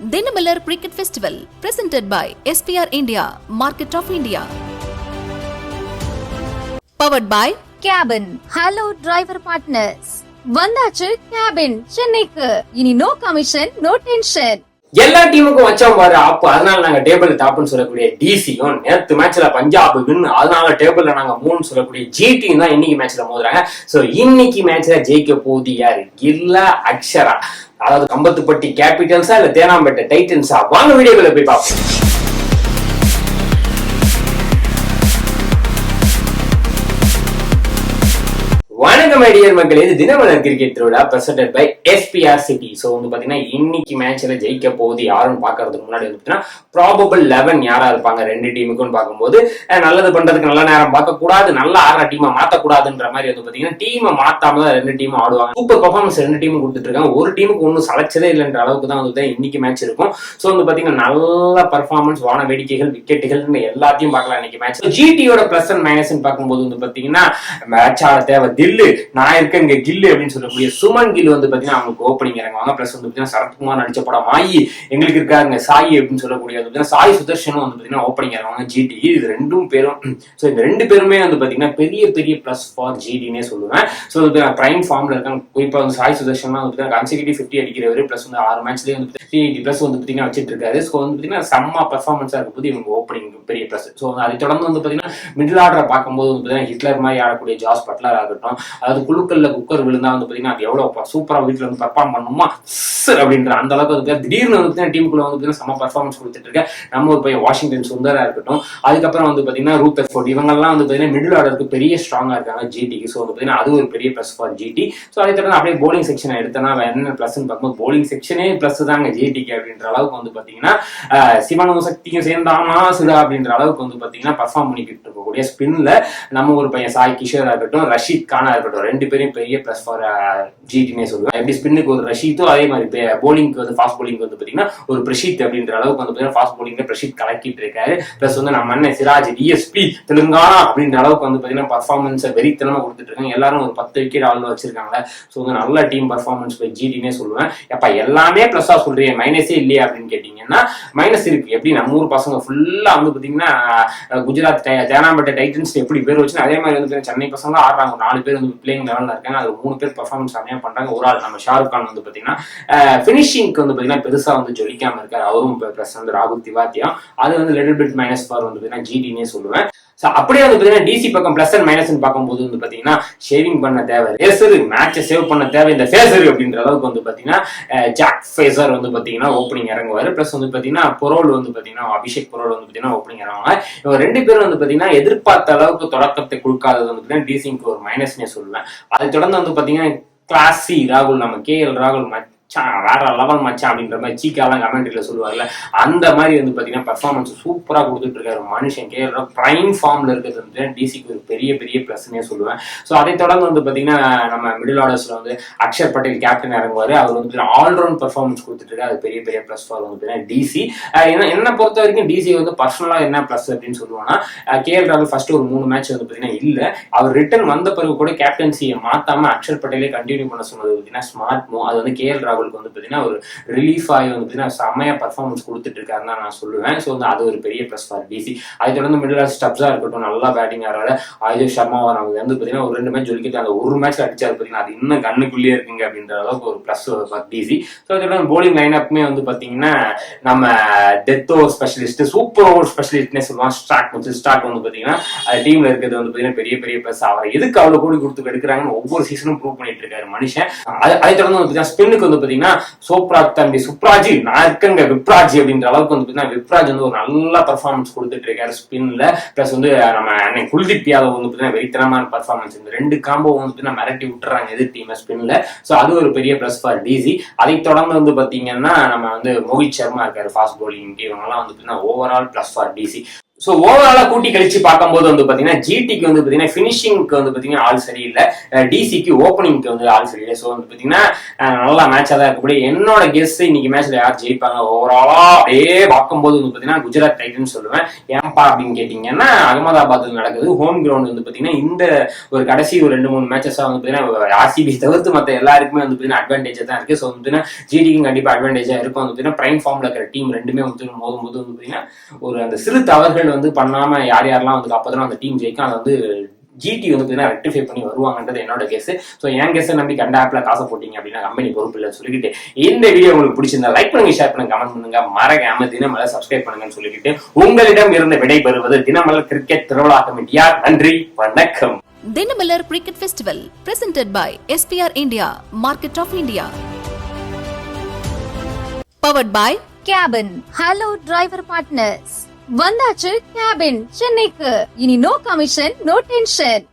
Dinamalar Cricket Festival presented by SPR India, Market of India. Powered by cabin hello driver partners வந்தாச்சு cabin சென்னைக்கு இனி no commission no tension எல்லா டீமுக்கும் வச்சோம் பாரு அப்போ அதனால நாங்க டேபிள் டாப்னு சொல்லக்கூடிய டிசியும் நேத்து மேட்ச்ல பஞ்சாப் வின் அதனால டேபிள்ல நாங்க மூணு சொல்லக்கூடிய ஜிடியும் தான் இன்னைக்கு மேட்ச்ல மோதுறாங்க. சோ இன்னைக்கு மேட்ச்ல ஜெயிக்க போகுது யாரு? இல்ல அக்ஷரா. அதாவது கம்பத்துப்பட்டி கேபிட்டல்ஸா இல்ல தேனாம்பேட்டை டைட்டன்ஸா வாங்க வீடியோக்குள்ள போய் பார்ப்போம். வணக்கம் ஐடியர் மக்கள். இது தினமலர் கிரிக்கெட் திருவிழா presented by SPR city so வந்து பாத்தீங்கன்னா இன்னைக்கு மேட்ச்ல ஜெயிக்க போகுது யாருன்னு பாக்குறதுக்கு முன்னாடி வந்து பாத்தீங்கன்னா ப்ராபபிள் லெவன் யாரா இருப்பாங்க ரெண்டு டீமுக்கும் பார்க்கும்போது நல்லது பண்றதுக்கு நல்ல நேரம் பார்க்கக்கூடாது நல்ல ஆடுற டீமை மாற்றக்கூடாதுன்ற மாதிரி வந்து பார்த்தீங்கன்னா டீமை மாத்தாம தான் ரெண்டு டீமும் ஆடுவாங்க. சூப்பர் பர்ஃபார்மன்ஸ் ரெண்டு டீமும் கொடுத்துட்டு இருக்காங்க ஒரு டீமுக்கு ஒன்றும் சளைச்சதே இல்லைன்ற அளவுக்கு தான் வந்து இன்னைக்கு மேட்ச் இருக்கும். ஸோ வந்து பாத்தீங்கன்னா நல்ல பர்ஃபார்மன்ஸ் வான வேடிக்கைகள் விக்கெட்டுகள் எல்லாத்தையும் பார்க்கலாம் இன்னைக்கு மேட்ச் ஜிடியோட பிளஸ் அண்ட் மைனஸ் பார்க்கும்போது வந்து பாத்தீங்கன்னா மேட்ச் ஆட தேவை. தில்லு நான் இருக்கேன் இங்க கில்லு அப்படின்னு சொல்லக்கூடிய சுமன் கில் வந்து பாத்தீங்கன்னா அவங்களுக்கு ஓப்பனிங் இறங்குவாங்க பிளஸ் வந்து பாத்தீங்கன்னா சரத்குமார் நடிச்ச படம் ஆயி எங்களுக்கு இருக்காங்க சாயி அப்படின்னு சொல்லக்கூடிய பாத்தீங்கன்னா சாய் சுதர்ஷனும் வந்து பாத்தீங்கன்னா ஓப்பனிங் இறங்குவாங்க ஜிடி இது ரெண்டும் பேரும் ஸோ இந்த ரெண்டு பேருமே வந்து பாத்தீங்கன்னா பெரிய பெரிய பிளஸ் ஃபார் ஜிடினே சொல்லுவேன் ஸோ பிரைம் ஃபார்ம்ல இருக்காங்க இப்போ வந்து சாய் சுதர்ஷன் வந்து கன்சிகூட்டிவ் ஃபிஃப்டி அடிக்கிறவர் பிளஸ் வந்து ஆறு மேட்ச்லேயே வந்து த்ரீ எயிட்டி பிளஸ் வந்து பாத்தீங்கன்னா வச்சிட்டு இருக்காரு ஸோ வந்து பாத்தீங்கன்னா செம்ம பர்ஃபார்மன்ஸா இருக்கும்போது இவங்க ஓப்பனிங் பெரிய பிளஸ் ஸோ அதை தொடர்ந்து வந்து பாத்தீங்கன்னா மிடில் ஆர்டரை பார்க்கும்போது வந்து பாத்தீங்கன்னா ஹிட்லர் மாதிரி ஆடக்கூடிய ஜாஸ் பட்லர் ஆகட்டும் அதாவது குழுக்கள்ல குக்கர் விழுந்தா வந்து பாத்தீங்கன்னா அது எவ்வளவு சூப்பரா வீட்டுல வந்து பர்ஃபார்ம் பண்ணுமா? சார் அப்படின்ற அந்த அளவுக்கு வந்து திடீர்னு வந்து டீமுக்குள்ள வந்து செம்ம பர்ஃபார்மன்ஸ் கொடுத்துட்டு இருக்க. நம்ம ஒரு பையன் வாஷிங்டன் சுந்தரா இருக்கட்டும். அதுக்கப்புறம் வந்து பாத்தீங்கன்னா ரூத் ஃபோர்ட் இவங்கெல்லாம் வந்து பாத்தீங்கன்னா மிடில் ஆர்டருக்கு பெரிய ஸ்ட்ராங்கா இருக்காங்க ஜிடிக்கு ஸோ வந்து பாத்தீங்கன்னா அது ஒரு பெரிய ப்ளஸ் ஃபார் ஜிடி ஸோ அதை தவிர அப்படியே போலிங் செக்ஷன் எடுத்தனா வேற என்ன ப்ளஸ்னு பார்க்கும்போது போலிங் செக்ஷனே ப்ளஸ் தாங்க ஜிடிக்கு அப்படின்ற அளவுக்கு வந்து பாத்தீங்கன்னா ஆஹ், சிவனும் சக்தியும் சேர்ந்தாமா சிதா அப்படின்ற அளவுக்கு வந்து பாத்தீங்கன்னா பர்ஃபார்ம் பண்ணிக்கிட்டு இருக்கக்கூடிய ஸ்பின்ல நம்ம ஒரு பையன் சாய் கிஷோரா இருக்கட்டும் ரஷீத் கானா இருக்கட்டும். ரெண்டு பேரும் பெரிய ப்ளஸ் ஃபார் ஜிடினே சொல்லுவேன். எப்படி ஸ்பின்னுக்கு ஒரு ரஷீத்தும் அதே மாதிரி போலிங்க்கு வந்து ஃபாஸ்ட் போலிங் வந்து பார்த்தீங்கன்னா ஒரு பிரஷீத் அப்படின்ற அளவுக்கு வந்து பார்த்தீங்கன்னா ஃபாஸ்ட் போலிங்ல பிரஷீத் கலக்கிட்டு இருக்காரு. பிளஸ் வந்து நம்ம அண்ணன் சிராஜ் டிஎஸ்பி தெலுங்கானா அப்படின்ற அளவுக்கு வந்து பார்த்தீங்கன்னா பர்ஃபார்மன்ஸை வெறித்தனமா கொடுத்துட்டு இருக்காங்க. எல்லாரும் ஒரு பத்து விக்கெட் ஆள் வச்சிருக்காங்க. ஸோ வந்து நல்ல டீம் பர்ஃபார்மன்ஸ் பை ஜிடினே சொல்லுவேன். எப்ப எல்லாமே ப்ளஸ்ஸாக சொல்றீங்க மைனஸே இல்லையா அப்படின்னு கேட்டீங்கன்னா மைனஸ் இருக்கு. எப்படி? நம்ம ஊர் பசங்க ஃபுல்லா வந்து பாத்தீங்கன்னா குஜராத் தேனாம்பேட்டை டைட்டன்ஸ் எப்படி பேர் வச்சு அதே மாதிரி வந்து சென்னை பசங்க ஆடுறாங்க. ஒரு நாலு பேர் வந்து பிளேயிங் லெவலில் இருக்காங்க. அது மூணு பேர் பர்ஃபார்மன்ஸ் செம்மையா பண்றாங்க. ஒரு ஆள் நம்ம ஷாருக் கான் வந்து பாத்தீங்கன்னா ஃபினிஷிங்க்கு வந்து பாத்தீங்கன்னா பெருசா வந்து ஜொலிக்காம இருக்காரு. அவரும் பிளஸ் வந்து ராகுல் திவாத்தியம் அது வந்து லிட்டில் பிட் மைனஸ் ஃபார் வந்து பாத்தீங்கன்னா ஜிடினே சொல்லுவேன். ஸோ அப்படியே வந்து பாத்தீங்கன்னா டிசி பக்கம் பிளஸ் அண்ட் மைனஸ் பார்க்கும்போது வந்து பாத்தீங்கன்னா ஷேவிங் பண்ண தேவை. ரேசர் மேட்சை சேவ் பண்ண தேவை. இந்த ஃபேசரு அப்படின்ற அளவுக்கு வந்து பாத்தீங்கன்னா ஜாக் ஃபேசர் வந்து பாத்தீங்கன்னா ஓப்பனிங் இறங்குவார். ப்ளஸ் வந்து பாத்தீங்கன்னா பொரோல் வந்து பாத்தீங்கன்னா அபிஷேக் பொரோல் வந்து பாத்தீங்கன்னா ஓப்பனிங் இவங்க ரெண்டு பேரும் வந்து பாத்தீங்கன்னா எதிர்பார்த்த அளவுக்கு தொடக்கத்தை கொடுக்காதது வந்து பாத்தீங்கன்னா டிசிங்க்கு ஒரு மைனஸ்னே சொல்லுவேன். அதை தொடர்ந்து வந்து பாத்தீங்கன்னா கிளாசி ராகுல் நம்ம கே எல் ராகுல் மச்சான் வேற லெவல் மச்சான் அப்படின்ற மாதிரி சீக்காலாம் கமெண்ட்ரியில் சொல்லுவார்ல. அந்த மாதிரி வந்து பாத்தீங்கன்னா பெர்ஃபார்மன்ஸ் சூப்பரா கொடுத்துட்டு இருக்காரு மனுஷன். கே ப்ரைம் ஃபார்மில் ஃபார்ம்ல இருக்கிறது வந்து டிசிக்கு ஒரு பெரிய பெரிய ப்ளஸ்னே சொல்லுவேன். ஸோ அதை தொடர்ந்து வந்து பாத்தீங்கன்னா நம்ம மிடில் ஆர்டர்ஸில் வந்து அக்ஷர் பட்டேல் கேப்டன் இறங்குவார். அவர் வந்து ஆல்ரவுண்ட் பர்ஃபார்மன்ஸ் கொடுத்துட்டு அது பெரிய பெரிய ப்ளஸ் ஃபார் வந்து டிசி என்ன என்ன பொறுத்த வரைக்கும் டிசி வந்து பர்சனலா என்ன ப்ளஸ் அப்படின்னு சொல்லுவோம்னா கேஎல் ராகுல் ஃபர்ஸ்ட் ஒரு மூணு மேட்ச் வந்து பாத்தீங்கன்னா இல்ல. அவர் ரிட்டர்ன் வந்த பிறகு கூட கேப்டன்சியை மாத்தாம அக்ஷர் பட்டேலே கண்டினியூ பண்ண சொன்னது பார்த்தீங்கன்னா ஸ்மார்ட் மூவ் அது வந்து கேஎல் ராகுல் ராகுலுக்கு வந்து பாத்தீங்கன்னா ஒரு ரிலீஃப் ஆகி வந்து பார்த்தீங்கன்னா செம்மையாக பர்ஃபார்மன்ஸ் கொடுத்துட்டு இருக்காருன்னு தான் நான் சொல்லுவேன். ஸோ வந்து அது ஒரு பெரிய ப்ளஸ் ஃபார் டிசி அதை தொடர்ந்து மிடில் ஸ்டப்ஸா இருக்கட்டும் நல்லா பேட்டிங் ஆடுறாரு. ஆயுஷ் சர்மா அவங்க வந்து பாத்தீங்கன்னா ஒரு ரெண்டு மேட்ச் ஜொலிக்கிட்டு அந்த ஒரு மேட்ச் அடிச்சாரு பார்த்தீங்கன்னா அது இன்னும் கண்ணுக்குள்ளேயே இருக்குங்க அப்படின்ற அளவுக்கு ஒரு ப்ளஸ் ஃபார் டிசி ஸோ அதோட போலிங் லைன் அப்புமே வந்து பாத்தீங்கன்னா நம்ம death over specialist super over ஸ்பெஷலிஸ்ட்னே சொல்லுவான் ஸ்டாக் வந்து ஸ்டாக் வந்து பாத்தீங்கன்னா அது டீம்ல இருக்கிறது வந்து பாத்தீங்கன்னா பெரிய பெரிய ப்ளஸ் அவரை எதுக்கு அவ்வளவு கோடி கொடுத்து எடுக்கிறாங்கன்னு ஒவ்வொரு சீசனும் ப்ரூவ் பண்ணிட்டு இருக்காரு மனுஷன். அது- அதை தொடர்ந்து வந்து பார்த்தீங்கன்னா ஸ்பின்னுக்கு வந்து பாத்தீங்கன்னா சோப்ராஜ் தம்பி சுப்ராஜி நான் இருக்கங்க விப்ராஜ் அப்படின்ற அளவுக்கு வந்து பாத்தீங்கன்னா விப்ராஜ் வந்து ஒரு நல்ல பர்ஃபார்மன்ஸ் கொடுத்துட்டு இருக்காரு ஸ்பின்ல. பிளஸ் வந்து நம்ம அன்னைக்கு குல்தீப் யாதவ் வந்து பாத்தீங்கன்னா வெறித்தனமான பர்ஃபார்மன்ஸ் இந்த ரெண்டு காம்போ வந்து பாத்தீங்கன்னா மிரட்டி விட்டுறாங்க எதிர் டீம் ஸ்பின்ல. சோ அது ஒரு பெரிய பிளஸ் ஃபார் டிசி அதை தொடர்ந்து வந்து பாத்தீங்கன்னா நம்ம வந்து மோஹித் சர்மா இருக்காரு ஃபாஸ்ட் bowling இவங்க எல்லாம் வந்து பாத்தீங்கன்னா overall plus for DC so ஓவராலா கூட்டி கழிச்சு பார்க்கும்போது வந்து பாத்தீங்கன்னா ஜிடிக்கு வந்து பாத்தீங்கன்னா ஃபினிஷிங்க்கு வந்து பாத்தீங்கன்னா ஆள் சரியில்லை டிசிக்கு ஓப்பனிங்க்கு வந்து ஆள் சரியில்லை ஸோ வந்து பாத்தீங்கன்னா நல்லா நல்ல மேட்சா தான் இருக்கக்கூடிய என்னோட கெஸ் இன்னைக்கு மேட்ச்ல யார் ஜெயிப்பாங்க ஓவராலா அப்படியே பார்க்கும்போது வந்து பாத்தீங்கன்னா குஜராத் டைட்டன்ஸ் சொல்லுவேன் ஏன்பா அப்படின்னு கேட்டீங்கன்னா அகமதாபாத்தில் நடக்குது ஹோம் கிரவுண்ட் வந்து பாத்தீங்கன்னா இந்த ஒரு கடைசி ஒரு ரெண்டு மூணு மேட்சஸா வந்து பாத்தீங்கன்னா ஆர்சிபி தவிர்த்து மற்ற எல்லாருக்குமே வந்து பாத்தீங்கன்னா அட்வான்டேஜ் தான் இருக்கு ஸோ வந்து பாத்தீங்கன்னா ஜிடிக்கும் கண்டிப்பா அட்வான்டேஜா இருக்கும் வந்து பாத்தீங்கன்னா பிரைம் ஃபார்ம்ல இருக்கிற டீம் ரெண்டுமே வந்து மோதும் போது வந்து பாத்தீங்கன்னா ஒரு அந்த சிறு தவறுகள் வந்து பண்ணாம யார் யாரெல்லாம் வந்து அப்பதான் அந்த டீம் ஜெயிக்கும் அதை வந்து ஜிடி வந்து ரெக்டிஃபை பண்ணி வருவாங்கன்றது என்னோட கெஸ் ஸோ என் கெஸ் நம்பி கண்ட ஆப்ல காசை போட்டீங்க அப்படின்னா கம்பெனி பொறுப்பு இல்லை சொல்லிக்கிட்டு இந்த வீடியோ உங்களுக்கு பிடிச்சிருந்தா லைக் பண்ணுங்க ஷேர் பண்ணுங்க கமெண்ட் பண்ணுங்க. மறக்காம தினமலர் சப்ஸ்கிரைப் பண்ணுங்கன்னு சொல்லிக்கிட்டு உங்களிடம் இருந்து விடை பெறுவது தினமலர் கிரிக்கெட் திருவிழா கமிட்டியார் நன்றி வணக்கம். Dinamalar Cricket Festival presented by SPR India, Market of India. Powered by cabin hello driver partners வந்தாச்சு கேபின் சென்னைக்கு. இனி நோ கமிஷன் நோ டென்ஷன்